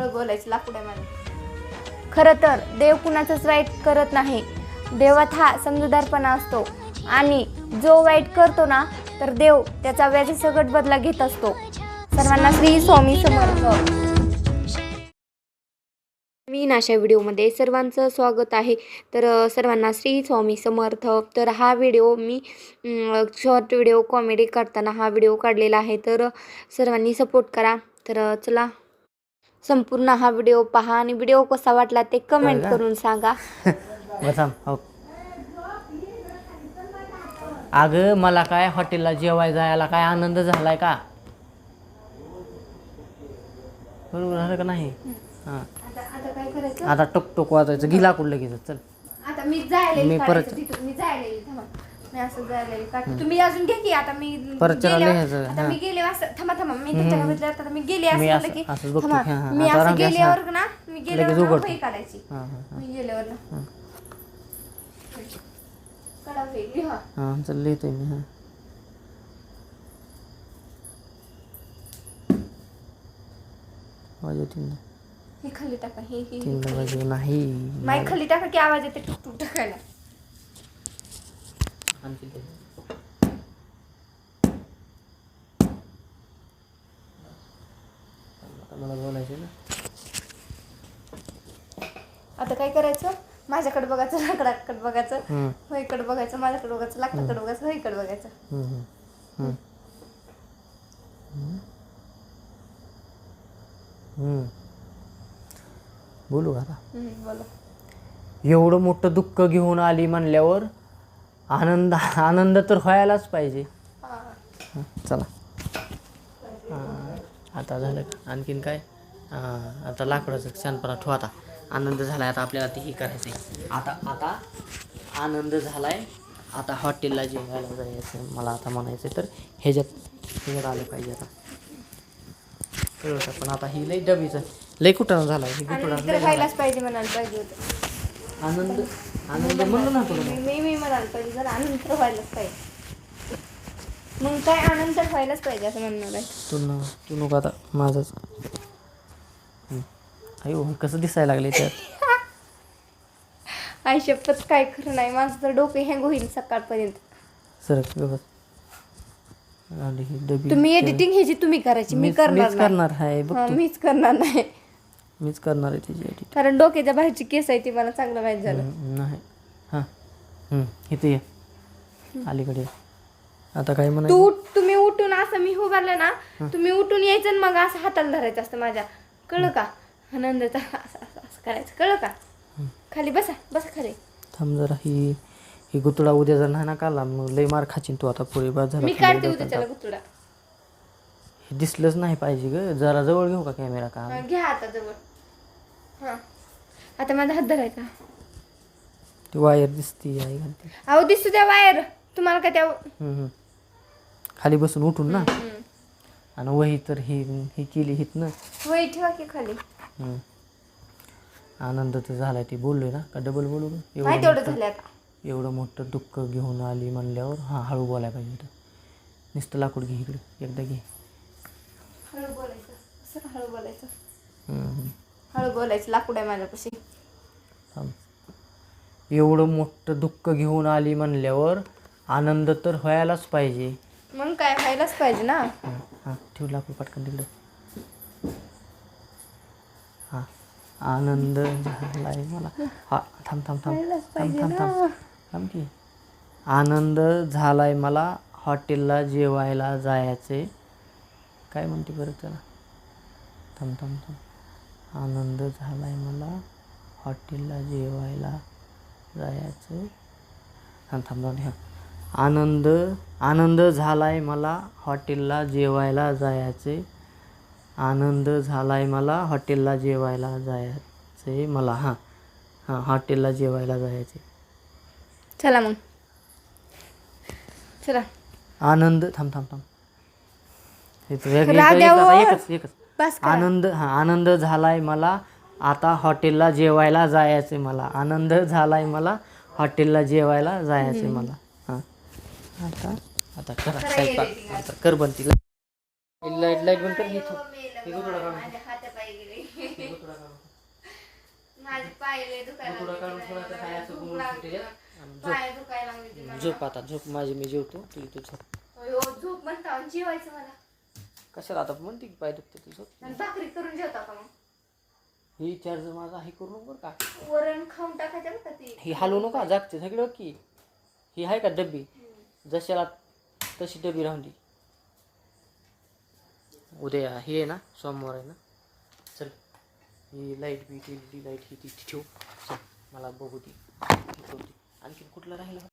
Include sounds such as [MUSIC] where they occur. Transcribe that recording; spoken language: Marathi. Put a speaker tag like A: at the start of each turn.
A: हळू बोलायचं लाकूड खरं तर देव कुणाचंच वाईट करत नाही. देवात हा समजूदारपणा असतो. आणि जो वाईट करतो ना तर देव त्याचा व्याजी सगट बदला घेत असतो. सर्वांना श्री स्वामी समर्थ. मी अशा व्हिडिओमध्ये सर्वांचं स्वागत आहे. तर सर्वांना श्री स्वामी समर्थ. तर हा व्हिडिओ मी शॉर्ट व्हिडिओ कॉमेडी करताना हा व्हिडिओ काढलेला आहे. तर सर्वांनी सपोर्ट करा. तर चला. संपूर्ण हा व्हिडिओ पहा आणि व्हिडिओ कसा वाटला ते कमेंट? करून सांगा. [LAUGHS]
B: बसाम हो. अगं मला काय हॉटेलला जेवाय जायला काय आनंद झालाय का? बरोबर झालं का नाही? हां.
A: आता आता काय करायचं?
B: आता टोक टोक वाजायचं. गिला कुठलं घ्यायचं चल.
A: आता मी जायला
B: मी परत-
A: मी जायला थांबा. मी असं जायला काढते तुम्ही अजून घे की आता मी
B: परत चला
A: गेल्यावर-
B: लिहायचं,
A: आता
B: हा.
A: मी गेले असं थांबा थांबा. मी आता मी गेले असं
B: मी
A: की
B: असंच बघतो
A: थांबा.
B: की, हा, हा.
A: मी
B: आता
A: असं गेल्यावर ना मी गेल्यावर ना
B: उघडतो.
A: वही काढायची.
B: हां हां हां.
A: मी गेल्यावर ना. काढा वही, लिहा.
B: हां चल लिहितोय मी हां.
A: हे खाली टाका. हे हे
B: तीन नाही.
A: माईक खाली टाका की आवाज येते टुक टुक टाकायला.
B: आता मला बोलायचं ना.
A: आता काय करायचं? माझ्याकडे बघायचं लाकडाकडे बघायचं. होईकडे बघायचं माझ्याकडे बघायचं लाकडाकडे बघायचं होईकडे बघायचं.
B: बोलू का एवढं मोठं दुःख घेऊन आली म्हणल्यावर आनंद आनंद तर व्हायलाच पाहिजे. चला. आता झालं का आणखीन काय? आता लाकडाचं शानपणा ठेवा आता. आनंद झालाय आता आपल्याला ते हे करायचं आहे आता आता आनंद झालाय. आता हॉटेलला जेवायला जायचं मला आता म्हणायचं आहे तर ह्याच्यात ह्याच्यात आलं पाहिजे आता. कळलं का? पण आता ही लई डबीचं लई कुठं झाला ही
A: होतं.
B: आनंद आनंद म्हणलं ना तुला
A: मी मी मी म्हणायला पाहिजे जर आनंद तर व्हायलाच पाहिजे. मग काय आनंद तर व्हायलाच पाहिजे असं म्हणणार आहे.
B: तू न तू नको आता माझंच. हं. अयो कसं दिसायला लागले त्यात
A: आई शपथ काय खरं नाही माझं तर डोकं हँग होईल सकाळपर्यंत.
B: आली ही डबी
A: तुम्ही एडिटिंग ह्याची तुम्ही करायची मी
B: मीच
A: करणार
B: मीच
A: नाही.
B: करणार आहे बघ
A: हा. मीच करणार नाही.
B: मीच करणार आहे त्याची एडिट
A: कारण डोक्याच्या बाहेरची केस आहे ती मला चांगलं माहीत झालं.
B: नाही. हां. हं, इथे ये. अलीकडे. आता काय म्हणा
A: तू उठ- तुम्ही उठून असं मी उभारलं ना तुम्ही उठून यायचं आणि मग असं हाताला धरायचं असतं माझ्या. कळलं का? आनंदाचा असं असं असं करायचं. कळलं का? खाली बसा बसा खाली.
B: थांब जरा ही ही गुतडा उद्या जर नाही ना काला मग लई मार खाचीन तू आता पुढे. झाला
A: मी काढते उद्या त्याला गुतुडा.
B: हे दिसलंच नाही पाहिजे ग. जरा जवळ घेऊ का कॅमेरा का?
A: घ्या आता जवळ. हा. आता माझा हात धरायचा.
B: ती वायर दिसती आई घालते.
A: अहो दिसतो त्या वायर. तुम्हाला काय त्या
B: हम्म, हम्म. खाली बसून उठून ना. आणि वही तर ही ही केली हित ना?
A: वही ठेवा की खाली?
B: हम्म. आनंद तर झालाय ती बोललोय ना? का डबल बोलू? का?
A: नाही
B: एवढं
A: तेवढं
B: मोठं
A: झालं आता.
B: एवढं मोठं दुःख घेऊन आली म्हणल्यावर हां हळू बोलायला पाहिजे होतं नुसतं लाकूड घे इकडे. एकदा घे.
A: हळू बोलायचं. असं हळू बोलायचं?
B: हम्म, हम्म.
A: हळू बोलायचं लाकूड आहे माझ्यापाशी.
B: एवढं मोठं दुःख घेऊन आली म्हणल्यावर आनंद तर व्हायलाच पाहिजे.
A: मग काय व्हायलाच पाहिजे ना?
B: हां हां ठेव लाकूड पटकन तिकडं. हां आनंद झालाय मला. हा थांब थांब थांब
A: व्हायलाच
B: थांब
A: पाहिजे
B: थांब थांब.
A: ना.
B: थांब की. आनंद झालाय मला हॉटेलला जेवायला जायचे काय म्हणते बरं त्याला? थांब थांब थांब. आनंद झालाय मला. हॉटेलला जेवायला जायचं. हां थांब हां आनंद आनंद झालाय मला. हॉटेलला जेवायला जायचे. आनंद झालाय मला. हॉटेलला जेवायला जायचे मला. हां हां हॉटेलला जेवायला जायचे.
A: चला मग. चला.
B: आनंद थांब थांब थांब. हे तर एकच एकच.
A: बस.
B: आनंद हा आनंद झालाय मला. आता हॉटेलला जेवायला जायचे मला. आनंद झालाय मला हॉटेलला जेवायला जायचे मला. हां. आता? आता करा स्वयंपाक. आता. कर बनती लाइट लाइट बंद कर. हे थो- हे काढून. काढून काय असं आणि झोप. झोप आता. झोप. माझी मी जेवतो. तुझी तू झोप.
A: म्हणता. जेवायचं मला.
B: कशाला आता म्हणते की पाय दुखते तू झोप
A: आणि भाकरी करून जेवता का मग?
B: ही चार्ज माझा हे करू नको बरं का.
A: वरण खाऊन टाकायचं बरं का ती?
B: ही हलवू नका जागते सगळं की ही आहे का डब्बी? जशाला तशी डबी राहून दे. उद्या ही आहे ना सोमवार आहे ना. चल ही लाइट बी टी लाइट ही ती ठेव. चल मला बघू दे. आणखी कुठलं राहिलं?